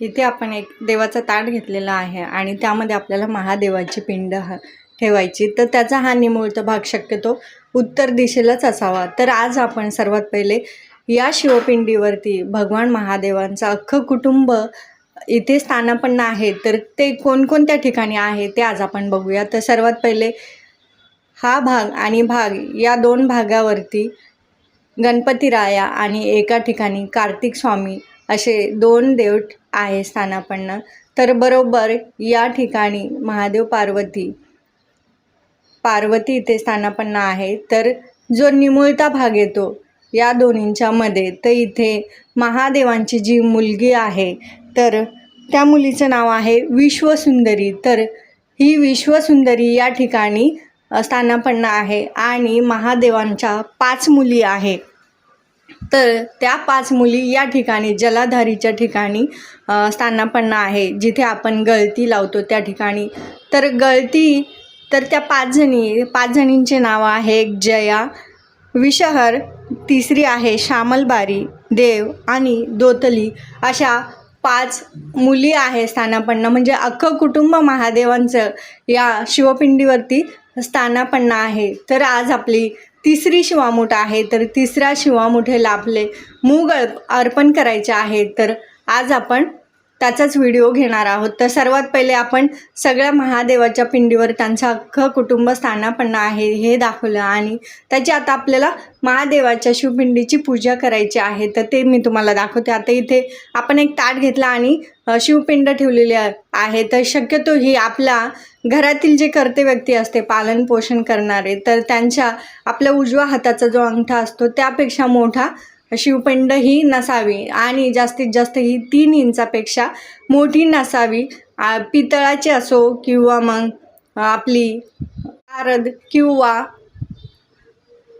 इथे आपण एक देवाचा ताट घेतलेला आहे आणि त्यामध्ये आपल्याला महादेवाची पिंड ह ठेवायची. तर त्याचा हा निमुळता भाग शक्यतो उत्तर दिशेलाच असावा. तर आज आपण सर्वात पहिले या शिवपिंडीवरती भगवान महादेवांचं अख्खं कुटुंब इथे स्थानापन्न आहे. तर ते कोणकोणत्या ठिकाणी आहे ते आज आपण बघूया. तर सर्वात पहिले हा भाग आणि भाग या दोन भागावरती गणपतीराया आणि एका ठिकाणी कार्तिक स्वामी असे दोन देव आहे स्थानापन्न. तर बरोबर या ठिकाणी महादेव पार्वती पार्वती इथे स्थानापन्न आहे. तर जो निमुळता भाग येतो या दोन्हींच्या मध्ये तर इथे महादेवांची जी मुलगी आहे तर त्या मुलीचं नाव आहे विश्वसुंदरी. तर ही विश्वसुंदरी या ठिकाणी स्थानापन्न आहे आणि महादेवांच्या पाच मुली आहे. तर त्या पाच मुली या ठिकाणी जलाधारीच्या ठिकाणी स्थानापन्न आहे. जिथे आपण गळती लावतो त्या ठिकाणी. तर गळती तर त्या पाचजणी पाचजणींचे नाव आहे एक जया विषहर तिसरी आहे श्यामलबारी देव आणि दोतली. अशा पाच मुली आहे स्थानापन्न. म्हणजे अख्खं कुटुंब महादेवांचं या शिवपिंडीवरती स्थानापन्न आहे. तर आज आपली तिसरी शिवामूठ आहे तर तिसऱ्या शिवामुठेला आपले मूग अर्पण करायचे आहे. तर आज आपण त्याचाच व्हिडिओ घेणार आहोत. तर सर्वात पहिले आपण सगळ्या महादेवाच्या पिंडीवर त्यांचं अख्खं कुटुंब स्थानापन्न आहे हे दाखवलं आणि त्याची आता आपल्याला महादेवाच्या शिवपिंडीची पूजा करायची आहे. तर ते मी तुम्हाला दाखवते. आता इथे आपण एक ताट घेतला आणि शिवपिंड ठेवलेली आहे आहे. तर शक्यतो ही आपल्या घरातील जे करते व्यक्ती असते पालन पोषण करणारे तर त्यांच्या आपल्या उजव्या हाताचा जो अंगठा असतो त्यापेक्षा मोठा शिवपिंड ही नसावी आणि जास्तीत जास्त ही तीन इंचापेक्षा मोठी नसावी. पितळाची असो किंवा मग आपली आरद किंवा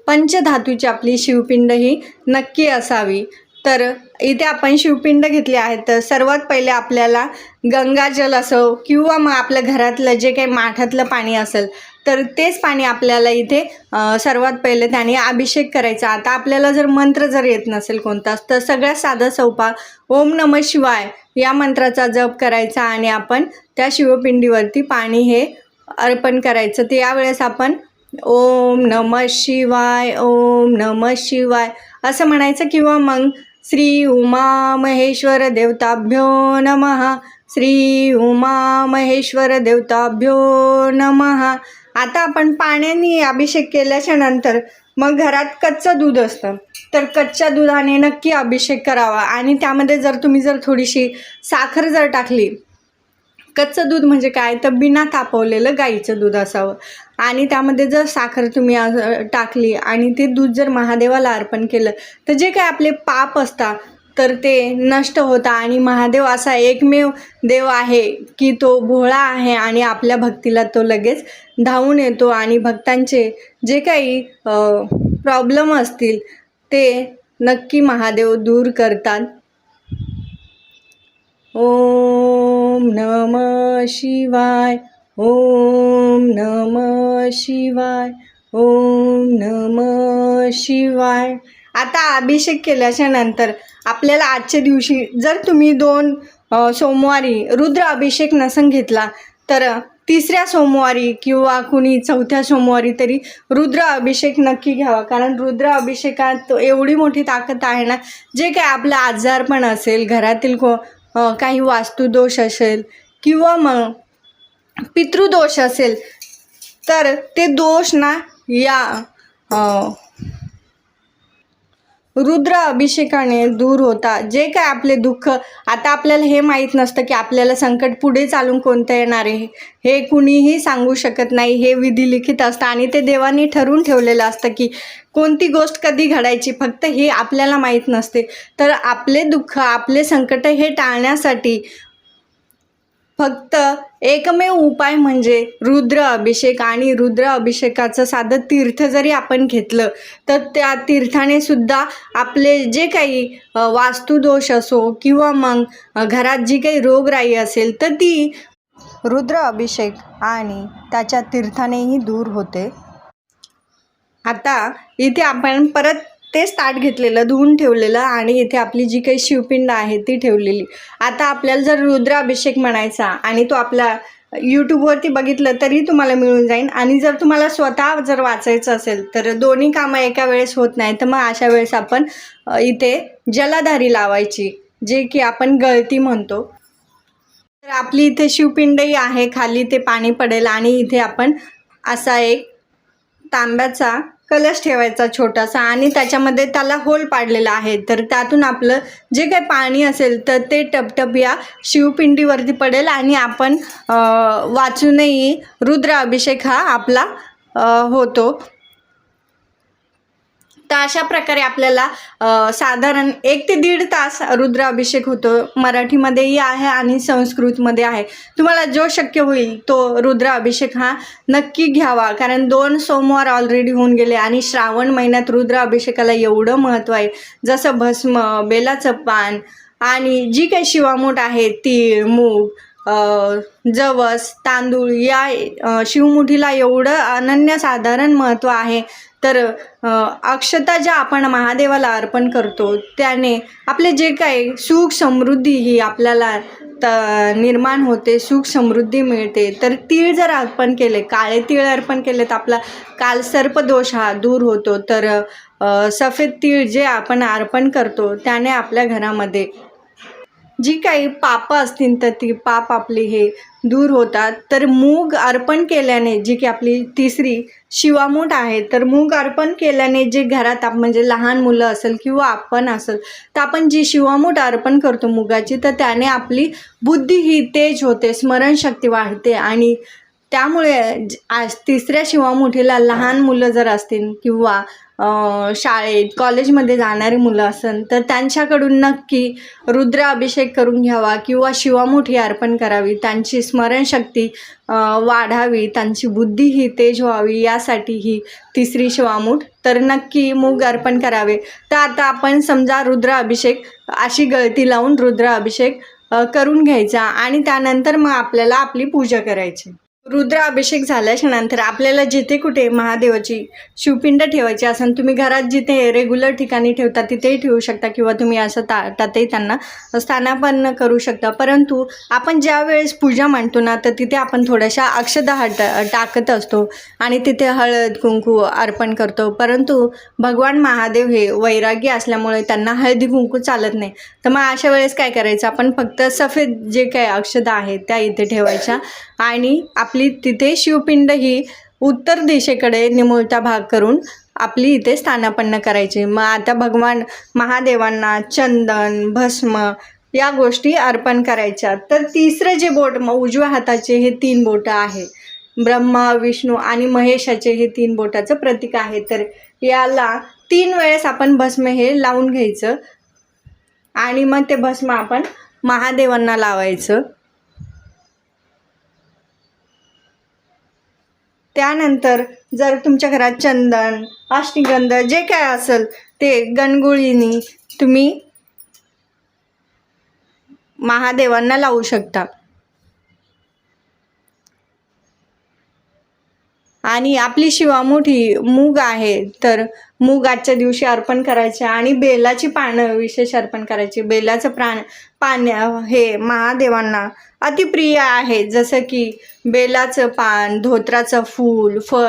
पंचधातूची आपली शिवपिंड ही नक्की असावी. तर इथे आपण शिवपिंड घेतली आहे तर सर्वात पहिले आपल्याला गंगाजल असो किंवा मग आपल्या घरातलं जे काही माठातलं पाणी असेल तर तेच पाणी आपल्याला इथे सर्वात पहिले त्याने अभिषेक करायचा. आता आपल्याला जर मंत्र जर येत नसेल कोणताच तर सगळ्यात साधा सोपा ओम नम शिवाय या मंत्राचा जप करायचा आणि आपण त्या शिवपिंडीवरती पाणी हे अर्पण करायचं. तर यावेळेस आपण ओम नम शिवाय ओम नम शिवाय असं म्हणायचं. किंवा मग श्री उमा महेश्वर देवताभ्यो नमः श्री उमा महेश्वर देवताभ्यो नमः आता आपण पाण्याने अभिषेक केल्याच्यानंतर मग घरात कच्चं दूध असतं. तर कच्च्या दुधाने नक्की अभिषेक करावा. आणि त्यामध्ये जर तुम्ही जर थोडीशी साखर जर टाकली कच्चं दूध म्हणजे काय? तर बिना तापवलेलं गाईचं दूध असावं. आणि त्यामध्ये जर साखर तुम्ही टाकली आणि ते दूध जर महादेवाला अर्पण केलं तर जे काय आपले पाप असतात तर ते नष्ट होता आणि महादेव असा एकमेव देव आहे की तो भोळा आहे आणि आपल्या भक्तीला तो लगेच धावून येतो आणि भक्तांचे जे काही प्रॉब्लेम असतील ते नक्की महादेव दूर करतात. ओम नम शिवाय ओम नम शिवाय ओम नम शिवाय. आता अभिषेक केल्याच्यानंतर आपल्याला आजच्या दिवशी जर तुम्ही दोन सोमवारी रुद्र अभिषेक नसन घेतला तर तिसऱ्या सोमवारी किंवा कुणी चौथ्या सोमवारी तरी रुद्र अभिषेक नक्की घ्यावा. कारण रुद्र अभिषेकात एवढी मोठी ताकद आहे ना जे काय आपलं आजारपण असेल घरातील को काही वास्तुदोष असेल किंवा मग पितृदोष असेल तर ते दोष ना या रुद्र अभिषेकाने दूर होता. जे काय आपले दुःख आता आपल्याला हे माहीत नसतं की आपल्याला संकट पुढे चालून कोणतं येणार आहे. हे कुणीही सांगू शकत नाही. हे विधी लिखित असतं आणि ते देवाने ठरवून ठेवलेलं असतं की कोणती गोष्ट कधी घडायची फक्त हे आपल्याला माहीत नसते. तर आपले दुःख आपले संकट हे टाळण्यासाठी फक्त एकमेव उपाय म्हणजे रुद्र अभिषेक आणि रुद्र अभिषेकाचं साधं तीर्थ जरी आपण घेतलं तर त्या तीर्थाने सुद्धा आपले जे काही वास्तुदोष असो किंवा मग घरात जी काही रोगराई असेल तर ती रुद्र अभिषेक आणि त्याच्या तीर्थानेही दूर होते. आता इथे आपण परत तेच ताट घेतलेलं धुवून ठेवलेलं आणि इथे आपली जी काही शिवपिंड आहे ती ठेवलेली. आता आपल्याला जर रुद्राभिषेक म्हणायचा आणि तो आपला यूट्यूबवरती बघितलं तरी तुम्हाला मिळून जाईल आणि जर तुम्हाला स्वतः जर वाचायचं असेल तर दोन्ही कामं एका वेळेस होत नाही तर मग अशा वेळेस आपण इथे जलाधारी लावायची जे की आपण गळती म्हणतो. तर आपली इथे शिवपिंडही आहे खाली ते पाणी पडेल आणि इथे आपण असा एक तांब्याचा कलश ठेवायचा छोटासा आणि त्याच्यामध्ये त्याला होल पाडलेला आहे. तर त्यातून आपलं जे काही पाणी असेल तर ते टपटप या शिवपिंडीवरती पडेल आणि आपण वाचूनही रुद्र अभिषेक हा आपला होतो. तर अशा प्रकारे आपल्याला साधारण एक ते दीड तास रुद्र अभिषेक होतो. मराठीमध्येही आहे आणि संस्कृतमध्ये आहे. तुम्हाला जो शक्य होईल तो रुद्र अभिषेक हा नक्की घ्यावा. कारण दोन सोमवार ऑलरेडी होऊन गेले आणि श्रावण महिन्यात रुद्र अभिषेकाला एवढं महत्त्व आहे. जसं भस्म बेलाचं पान आणि जी काही शिवामूठ आहे तीळ मूग जवस तांदूळ या शिवमुठीला एवढं अनन्यसाधारण महत्त्व आहे. तर अक्षता ज्या आपण महादेवाला अर्पण करतो त्याने आपले जे काही सुख समृद्धी ही आपल्याला त निर्माण होते सुख समृद्धी मिळते. तर तीळ जर अर्पण केले काळे तीळ अर्पण केले तर आपला काल सर्पदोष हा दूर होतो. तर सफेद तीळ जे आपण अर्पण करतो त्याने आपल्या घरामध्ये जी काही पापं असतील तर ती पाप आपली हे दूर होतात. तर मूग अर्पण केल्याने जी की आपली तिसरी शिवामूठ आहे तर मूग अर्पण केल्याने जे घरात आप म्हणजे लहान मुलं असेल किंवा आपण असेल तर आपण जी शिवामूठ अर्पण करतो मुगाची तर त्याने आपली बुद्धी ही तेज होते स्मरणशक्ती वाढते आणि त्यामुळे आज तिसऱ्या शिवामुठीला लहान मुलं जर असतील किंवा शाळेत कॉलेजमध्ये जाणारी मुलं असन तर त्यांच्याकडून नक्की रुद्र अभिषेक करून घ्यावा किंवा शिवामुठी अर्पण करावी. त्यांची स्मरणशक्ती वाढावी त्यांची बुद्धी ही तेज व्हावी यासाठी ही तिसरी शिवामूठ. तर नक्की मूग अर्पण करावे. तर आता आपण समजा रुद्र अभिषेक अशी गळती लावून रुद्र अभिषेक करून घ्यायचा आणि त्यानंतर मग आपल्याला आपली पूजा करायची. रुद्र अभिषेक झाल्याच्यानंतर आपल्याला जिथे कुठे महादेवाची शिवपिंड ठेवायची असेल तुम्ही घरात जिथे रेग्युलर ठिकाणी ठेवता तिथेही ठेवू शकता किंवा तुम्ही असं ताटातही त्यांना स्थानापन्न करू शकता. परंतु आपण ज्या वेळेस पूजा मांडतो ना तर तिथे आपण थोड्याशा अक्षदा हट टाकत असतो आणि तिथे हळद कुंकू अर्पण करतो. परंतु भगवान महादेव हे वैरागी असल्यामुळे त्यांना हळदी कुंकू चालत नाही. तर मग अशा वेळेस काय करायचं? आपण फक्त सफेद जे काही अक्षदा आहेत त्या इथे ठेवायच्या आणि आपली तिथे शिवपिंड ही उत्तर दिशेकडे निमुळता भाग करून आपली इथे स्थानापन्न करायची. मग आता भगवान महादेवांना चंदन भस्म या गोष्टी अर्पण करायच्या. तर तिसरं जे बोट मग उजव्या हाताचे हे तीन बोटं आहे. ब्रह्मा विष्णू आणि महेशाचे हे तीन बोटाचं प्रतीक आहे. तर याला तीन वेळेस आपण भस्म हे लावून घ्यायचं आणि मग ते भस्म आपण महादेवांना लावायचं. त्यानंतर जर तुमच्या घरात चंदन अष्टगंध जे काय असेल ते गणगुळीनी तुम्ही महादेवांना लावू शकता. आणि आपली शिवा मोठी मूग आहे तर मूग आजच्या दिवशी अर्पण करायचे आणि बेलाची पानं विशेष अर्पण करायची. बेलाचं प्राण पान हे महादेवांना अतिप्रिय आहे. जसं की बेलाचं पान धोत्राचं फूल फळ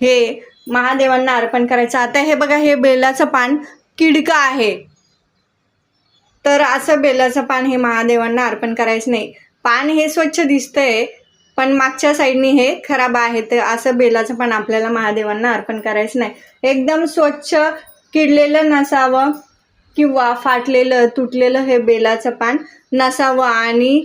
हे महादेवांना अर्पण करायचं. आता हे बघा हे बेलाचं पान किडकं आहे. तर असं बेलाचं पान हे महादेवांना अर्पण करायचं नाही. पान हे स्वच्छ दिसतंय पण मागच्या साईडनी हे खराब आहे तर असं बेलाचं पान आपल्याला महादेवांना अर्पण करायचं नाही. एकदम स्वच्छ किडलेलं नसावं किंवा फाटलेलं तुटलेलं हे बेलाचं पान नसावं आणि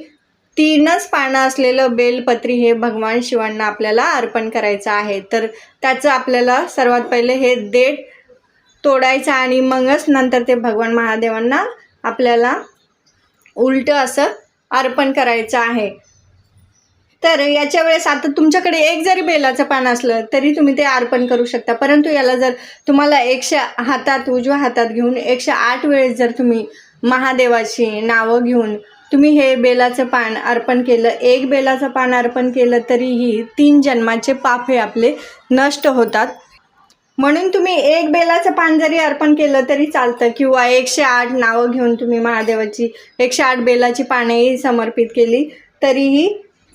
तीनच पानं असलेलं बेलपत्री हे भगवान शिवांना आपल्याला अर्पण करायचं आहे. तर त्याचं आपल्याला सर्वात पहिले हे देठ तोडायचं आणि मगच नंतर ते भगवान महादेवांना आपल्याला उलटं असं अर्पण करायचं आहे. तर याच्या वेळेस आता तुमच्याकडे एक जरी बेलाचं पान असलं तरी तुम्ही ते अर्पण करू शकता. परंतु याला जर तुम्हाला एकशे हातात उजव्या हातात घेऊन एकशे आठ वेळेस जर तुम्ही महादेवाची नावं घेऊन तुम्ही हे बेलाचं पान अर्पण केलं एक बेलाचं पान अर्पण केलं तरीही तीन जन्माचे पाप हे आपले नष्ट होतात. म्हणून तुम्ही एक बेलाचं पान जरी अर्पण केलं तरी चालतं किंवा एकशे आठ नावं घेऊन तुम्ही महादेवाची एकशे आठ बेलाची पानेही समर्पित केली तरीही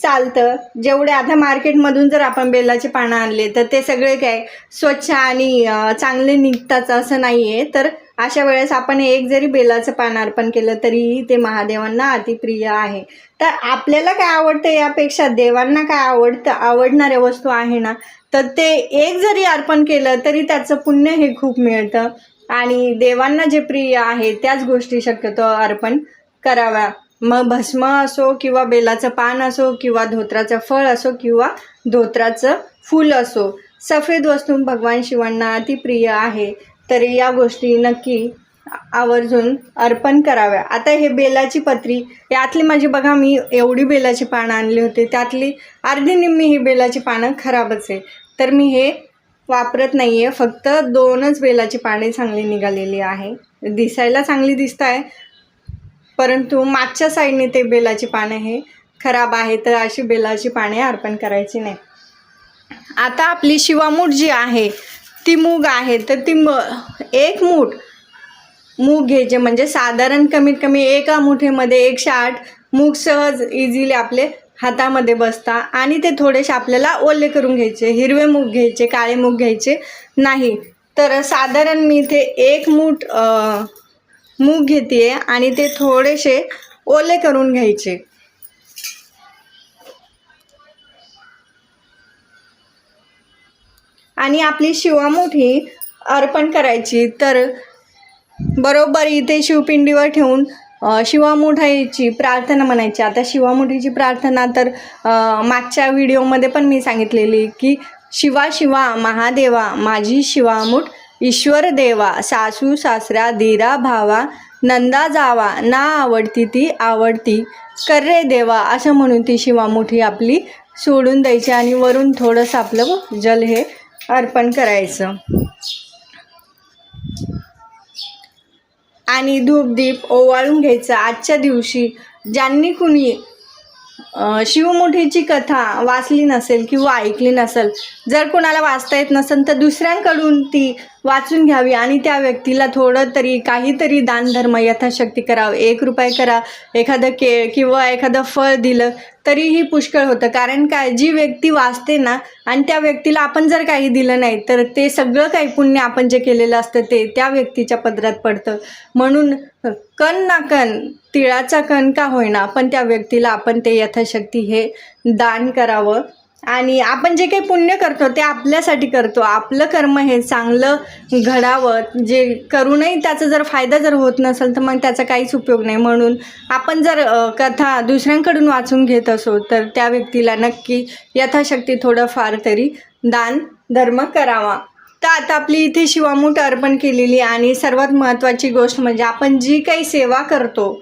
चालतं. जेवढे आता मार्केटमधून जर आपण बेलाचे पानं आणले तर ते सगळे काय स्वच्छ आणि चांगले निघतात असं नाही आहे तर अशा वेळेस आपण एक जरी बेलाचं पान अर्पण केलं तरीही ते महादेवांना अतिप्रिय आहे. तर आपल्याला काय आवडतं यापेक्षा देवांना काय आवडतं आवडणाऱ्या वस्तू आहे ना तर ते एक जरी अर्पण केलं तरी त्याचं पुण्य हे खूप मिळतं. आणि देवांना जे प्रिय आहे त्याच गोष्टी शक्यतो अर्पण कराव्या. मग भस्म असो किंवा बेलाचं पान असो किंवा धोत्राचं फळ असो किंवा धोत्राचं फूल असो सफेद वस्तू भगवान शिवांना अतिप्रिय आहे. तरी या गोष्टी नक्की आवर्जून अर्पण कराव्या. आता हे बेलाची पत्री यातली माझी बघा मी एवढी बेलाची पानं आणली होती त्यातली अर्धी निम्मी ही बेलाची पानं खराबच आहे. तर मी हे वापरत नाही आहे फक्त दोनच बेलाची पाने चांगली निघालेली आहे. दिसायला चांगली दिसत आहे परंतु मागच्या साईडने ते बेलाची पाने हे खराब आहे तर अशी बेलाची पाने अर्पण करायची नाही. आता आपली शिवामूठ जी आहे ती मूग आहे तर ती म एक मूठ मूग घ्यायचे म्हणजे साधारण कमीत कमी एका मुठेमध्ये एकशे आठ मूग सहज इझिली आपले हातामध्ये बसता आणि ते थोडेसे आपल्याला ओले करून घ्यायचे हिरवे मूग घ्यायचे काळे मूग घ्यायचे नाही. तर साधारण मी इथे एक मूठ मूग घेते आणि ते थोडेसे ओले करून घ्यायचे. आणि आपली शिवामूठ ही अर्पण करायची. तर बरोबर इथे शिवपिंडीवर ठेवून शिवामुठाईची प्रार्थना म्हणायची. आता शिवामुठीची प्रार्थना तर मागच्या व्हिडिओमध्ये पण मी सांगितलेली की शिवा शिवा महादेवा माझी शिवामुठ ईश्वर देवा सासू सासरा दिरा भावा नंदा जावा ना आवडती ती आवडती. कर्रे देवा असं म्हणून ती शिवामुठी आपली सोडून द्यायची आणि वरून थोडंसं आपलं जल हे अर्पण करायचं. आणि धूपदीप ओवाळून घ्यायचं आजच्या दिवशी. ज्यांनी कुणी शिवमुठीची कथा वाचली नसेल किंवा ऐकली नसेल जर कोणाला वाचता येत नसेल तर दुसऱ्यांकडून ती वाचून घ्यावी आणि त्या व्यक्तीला थोडं तरी काहीतरी दानधर्म यथाशक्ती करावं. एक रुपये करा एखादं केळ किंवा एखादं फळ दिलं तरीही पुष्कळ होतं. कारण काय जी व्यक्ती वाचते ना आणि त्या व्यक्तीला आपण जर काही दिलं नाही तर ते सगळं काही पुण्य आपण जे केलेलं असतं ते त्या व्यक्तीच्या पदरात पडतं. म्हणून कण ना कण तिळाचा कण का होईना पण त्या व्यक्तीला आपण ते यथा यथाशक्ती हे दान करावं. आणि आपण जे काही पुण्य करतो ते आपल्यासाठी करतो. आपलं कर्म हे चांगलं घडावं. जे करूनही त्याचा जर फायदा जर होत नसेल तर मग त्याचा काहीच उपयोग नाही. म्हणून आपण जर कथा दुसऱ्यांकडून वाचून घेत असो तर त्या व्यक्तीला नक्की यथाशक्ती थोडंफार तरी दान धर्म करावा. तर आता आपली इथे शिवामूठ अर्पण केलेली आणि सर्वात महत्त्वाची गोष्ट म्हणजे आपण जी काही सेवा करतो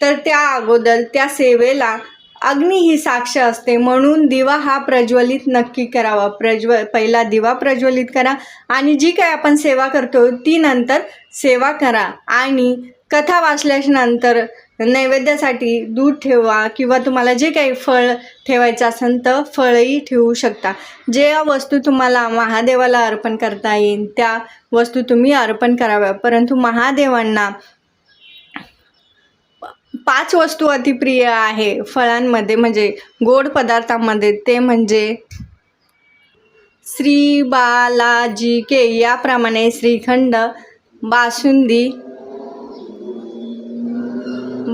तर त्या अगोदर त्या सेवेला अग्नी ही साक्ष असते. म्हणून दिवा हा प्रज्वलित नक्की करावा. प्रज्व पहिला दिवा प्रज्वलित करा आणि जी काही आपण सेवा करतो ती नंतर सेवा करा. आणि कथा वाचल्यानंतर नैवेद्यासाठी दूध ठेवा किंवा तुम्हाला जे काही फळ ठेवायचं असेल तर फळही ठेवू शकता. जे वस्तू तुम्हाला महादेवाला अर्पण करता येईल त्या वस्तू तुम्ही अर्पण कराव्या परंतु महादेवांना पाच वस्तू अतिप्रिय आहे फळांमध्ये म्हणजे गोड पदार्थांमध्ये. ते म्हणजे श्री बालाजी के. याप्रमाणे श्रीखंड बासुंदी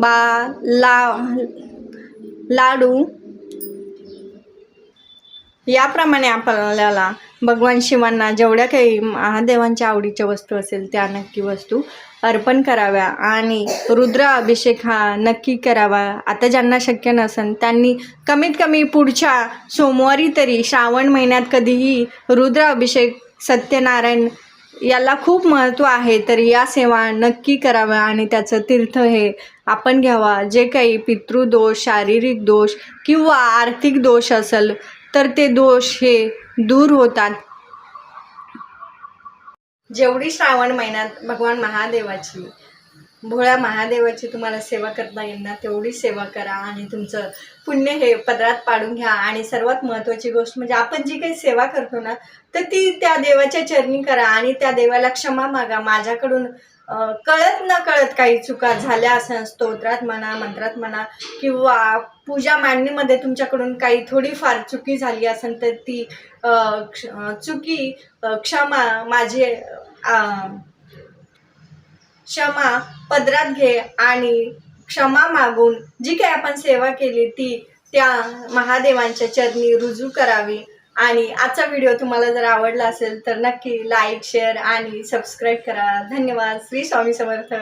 बा ला लाडू. याप्रमाणे आपल्याला भगवान शिवांना जेवढ्या काही महादेवांच्या आवडीच्या वस्तू असेल त्या नक्की वस्तू अर्पण कराव्या आणि रुद्र अभिषेक हा नक्की करावा. आता ज्यांना शक्य नसेल त्यांनी कमीत कमी पुढच्या सोमवारी तरी श्रावण महिन्यात कधीही रुद्र अभिषेक सत्यनारायण याला खूप महत्त्व आहे तर या सेवा नक्की कराव्या आणि त्याचं तीर्थ हे आपण घ्यावा. जे काही पितृदोष शारीरिक दोष किंवा आर्थिक दोष असेल तर ते दोष हे दूर होतात. जेवढी श्रावण महिन्यात भगवान महादेवाची भोळ्या महादेवाची तुम्हाला सेवा करता येईल ना तेवढी सेवा करा आणि तुमचं पुण्य हे पदरात पाडून घ्या. आणि सर्वात महत्त्वाची गोष्ट म्हणजे आपण जी काही सेवा करतो ना तर ती त्या देवाच्या चरणी करा आणि त्या देवाला क्षमा मागा. माझ्याकडून कळत न कळत काही चुका झाल्या असं स्तोत्रात म्हणा मंत्रात म्हणा किंवा पूजा मांडणीमध्ये तुमच्याकडून काही थोडीफार चुकी झाली असेल तर ती क्ष- चुकी क्षमा माझे क्षमा पदरात घे आणि क्षमा मागून जी काही आपण सेवा केली ती त्या महादेवांच्या चरणी रुजू करावी. आणि आजचा व्हिडिओ तुम्हाला जर आवडला असेल तर नक्की लाईक शेअर आणि सबस्क्राईब करा. धन्यवाद. श्री स्वामी समर्थ.